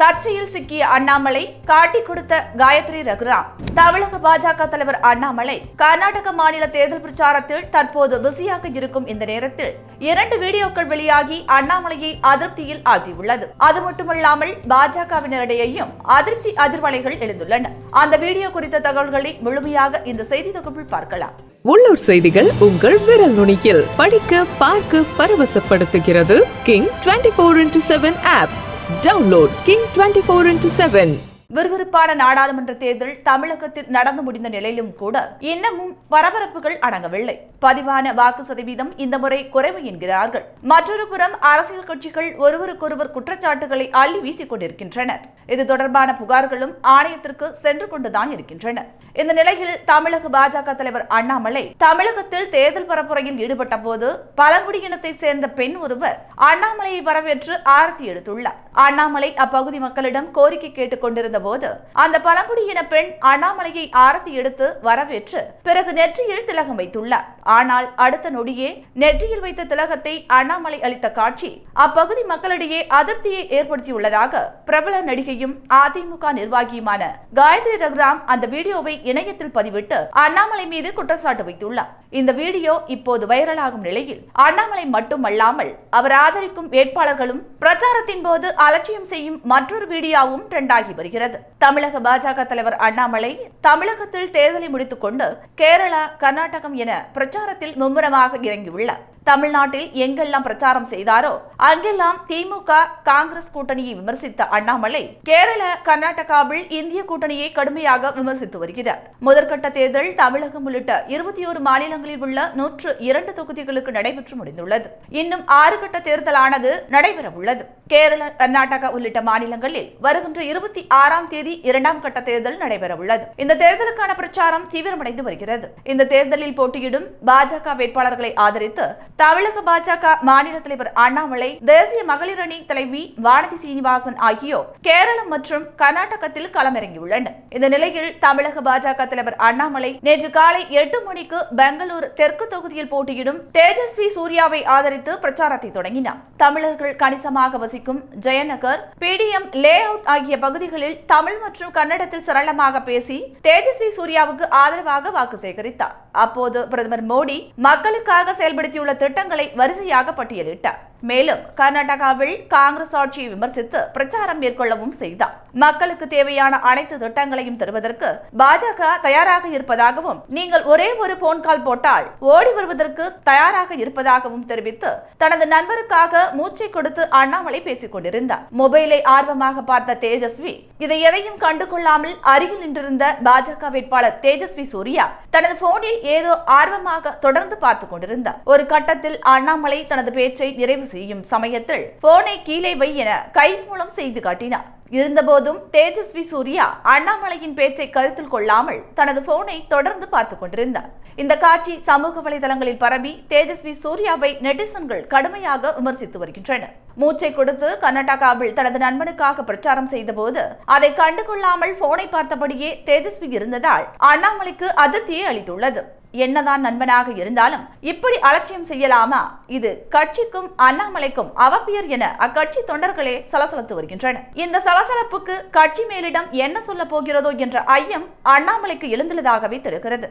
சர்ச்சையில் சிக்கிய அண்ணாமலை காட்டி கொடுத்த காயத்ரி ரகுராம். தமிழக பாஜக தலைவர் அண்ணாமலை கர்நாடக மாநில தேர்தல் பிரச்சாரத்தில் தற்போது பிஸியாக இருக்கும் இந்த நேரத்தில் இரண்டு வீடியோக்கள் வெளியாகி அண்ணாமலையை அதிருப்தியில் ஆழ்த்தியுள்ளது. அது மட்டுமல்லாமல் பாஜகவினரிடையேயும் அதிருப்தி அதிர்வலைகள் எழுந்துள்ளன. அந்த வீடியோ குறித்த தகவல்களை முழுமையாக இந்த செய்தி தொகுப்பில் பார்க்கலாம். உள்ளூர் செய்திகள் உங்கள் விரல் நுனியில். படிக்க பார்க்க பரவசப்படுத்துகிறது. King twenty four into seven app. Download King twenty four into seven விறுவிறுப்பான நாடாளுமன்ற தேர்தல் தமிழகத்தில் நடந்து முடிந்த நிலையிலும் கூட இன்னமும் பரபரப்புகள் அடங்கவில்லை. பதிவான வாக்கு சதவீதம் இந்த முறை குறைவு என்கிறார்கள். மற்றொரு புறம் அரசியல் கட்சிகள் ஒருவருக்கொருவர் குற்றச்சாட்டுகளை அள்ளி வீசிக் கொண்டிருக்கின்றனர். இது தொடர்பான புகார்களும் ஆணையத்திற்கு சென்று கொண்டுதான் இருக்கின்றன. இந்த நிலையில் தமிழக பாஜக தலைவர் அண்ணாமலை தமிழகத்தில் தேர்தல் பரப்புரையில் ஈடுபட்ட போது பழங்குடியினத்தை சேர்ந்த பெண் ஒருவர் அண்ணாமலையை வரவேற்று ஆரத்தி எடுத்துள்ளார். அண்ணாமலை அப்பகுதி மக்களிடம் கோரிக்கை கேட்டுக் கொண்டிருந்த போது அந்த பழங்குடியின பெண் அண்ணாமலையை ஆரத்தி எடுத்து வரவேற்று பிறகு நெற்றியில் திலகம் வைத்துள்ளார். ஆனால் அடுத்த நொடியே நெற்றியில் வைத்த திலகத்தை அண்ணாமலை அளித்த காட்சி அப்பகுதி மக்களிடையே அதிருப்தியை ஏற்படுத்தியுள்ளதாக பிரபல நடிகையும் அதிமுக நிர்வாகியுமான காயத்ரி ரகுராம் அந்த வீடியோவை இணையத்தில் பதிவிட்டு அண்ணாமலை மீது குற்றச்சாட்டு வைத்துள்ளார். இந்த வீடியோ இப்போது வைரலாகும் நிலையில் அண்ணாமலை மட்டுமல்லாமல் அவர் ஆதரிக்கும் வேட்பாளர்களும் பிரச்சாரத்தின் போது அலட்சியம் செய்யும் மற்றொரு வீடியோவும் ட்ரெண்டாகி வருகிறது. தமிழக பாஜக தலைவர் அண்ணாமலை தமிழகத்தில் தேர்தலை முடித்துக் கொண்டு கேரளா கர்நாடகம் என பிரச்சாரத்தில் மும்முரமாக இறங்கியுள்ளார். தமிழ்நாட்டில் எங்கெல்லாம் பிரச்சாரம் செய்தாரோ அங்கெல்லாம் திமுக காங்கிரஸ் கூட்டணியை விமர்சித்த அண்ணாமலை கேரள கர்நாடகாவில் இந்திய கூட்டணியை கடுமையாக விமர்சித்து வருகிறார். முதற்கட்ட தேர்தல் தமிழகம் உள்ளிட்ட இருபத்தி ஒரு மாநிலங்களில் உள்ள நூற்று இரண்டு தொகுதிகளுக்கு நடைபெற்று முடிந்துள்ளது. இன்னும் ஆறு கட்ட தேர்தலானது நடைபெற உள்ளது கேரள கர்நாடகா உள்ளிட்ட மாநிலங்களில் வருகின்ற இருபத்தி ஆறாம் தேதி இரண்டாம் கட்ட தேர்தல் நடைபெற உள்ளது இந்த தேர்தலுக்கான பிரச்சாரம் தீவிரமடைந்து வருகிறது. இந்த தேர்தலில் போட்டியிடும் பாஜக வேட்பாளர்களை ஆதரித்து தமிழக பாஜக மாநில தலைவர் அண்ணாமலை தேசிய மகளிர் அணி தலைவி வானதி சீனிவாசன் ஆகியோர் கேரளம் மற்றும் கர்நாடகத்தில் களமிறங்கியுள்ளனர். இந்த நிலையில் தமிழக பாஜக தலைவர் அண்ணாமலை நேற்று காலை எட்டு மணிக்கு பெங்களூர் தெற்கு தொகுதியில் போட்டியிடும் தேஜஸ்வி சூர்யாவை ஆதரித்து பிரச்சாரத்தை தொடங்கினார். தமிழர்கள் கணிசமாக வசிக்கும் ஜெயநகர். பிடிஎம் லே அவுட் ஆகிய பகுதிகளில் தமிழ் மற்றும் கன்னடத்தில் சரளமாக பேசி தேஜஸ்வி சூர்யாவுக்கு ஆதரவாக வாக்கு சேகரித்தார். அப்போது பிரதமர் மோடி மக்களுக்காக செயல்படுத்தியுள்ள திட்டங்களை வரிசையாக பட்டியலிட்டார். மேலும் கர்நாடகாவில் காங்கிரஸ் ஆட்சியை விமர்சித்து பிரச்சாரம் மேற்கொள்ளவும் செய்தார். மக்களுக்கு தேவையான அனைத்து திட்டங்களையும் தருவதற்கு பாஜக தயாராக இருப்பதாகவும் நீங்கள் ஒரே ஒரு போன் கால் போட்டால் ஓடி வருவதற்கு தயாராக இருப்பதாகவும் தெரிவித்து தனது நண்பருக்காக மூச்சை கொடுத்து அண்ணாமலை பேசிக் கொண்டிருந்தார். மொபைலை ஆர்வமாக பார்த்த தேஜஸ்வி இதை எதையும் கண்டுகொள்ளாமல் அருகில் நின்றிருந்த பாஜக வேட்பாளர் தேஜஸ்வி சூர்யா தனது போனில் ஏதோ ஆர்வமாக தொடர்ந்து பார்த்துக் கொண்டிருந்தார். ஒரு கட்டத்தில் அண்ணாமலை தனது பேச்சை நிறைவு செய்யும் சமயத்தில் போனை கீழே வை என கை மூலம் செய்து காட்டினார். இருந்தபோதும் தேஜஸ்வி சூர்யா அண்ணாமலையின் பேச்சை கருத்தில் கொள்ளாமல் தனது போனை தொடர்ந்து பார்த்துக் கொண்டிருந்தார். இந்த காட்சி சமூக வலைதளங்களில் பரவி தேஜஸ்வி சூர்யாவை நெட்டிசன்கள் கடுமையாக விமர்சித்து வருகின்றனர் மூச்சை கொடுத்து கர்நாடகாவில் தனது நண்பனுக்காக பிரச்சாரம் செய்தபோது அதை கண்டுகொள்ளாமல் போனை பார்த்தபடியே தேஜஸ்வி இருந்ததால் அண்ணாமலைக்கு அதிர்ச்சியை அளித்துள்ளது. என்னதான் நண்பனாக இருந்தாலும் இப்படி அலட்சியம் செய்யலாமா? இது கட்சிக்கும் அண்ணாமலைக்கும் அவப்பியர் என அக்கட்சி தொண்டர்களே சலசலத்து வருகின்றனர். இந்த சலசலப்புக்கு கட்சி மேலிடம் என்ன சொல்ல போகிறதோ என்ற ஐயம் அண்ணாமலைக்கு எழுந்துள்ளதாகவே தெரிகிறது.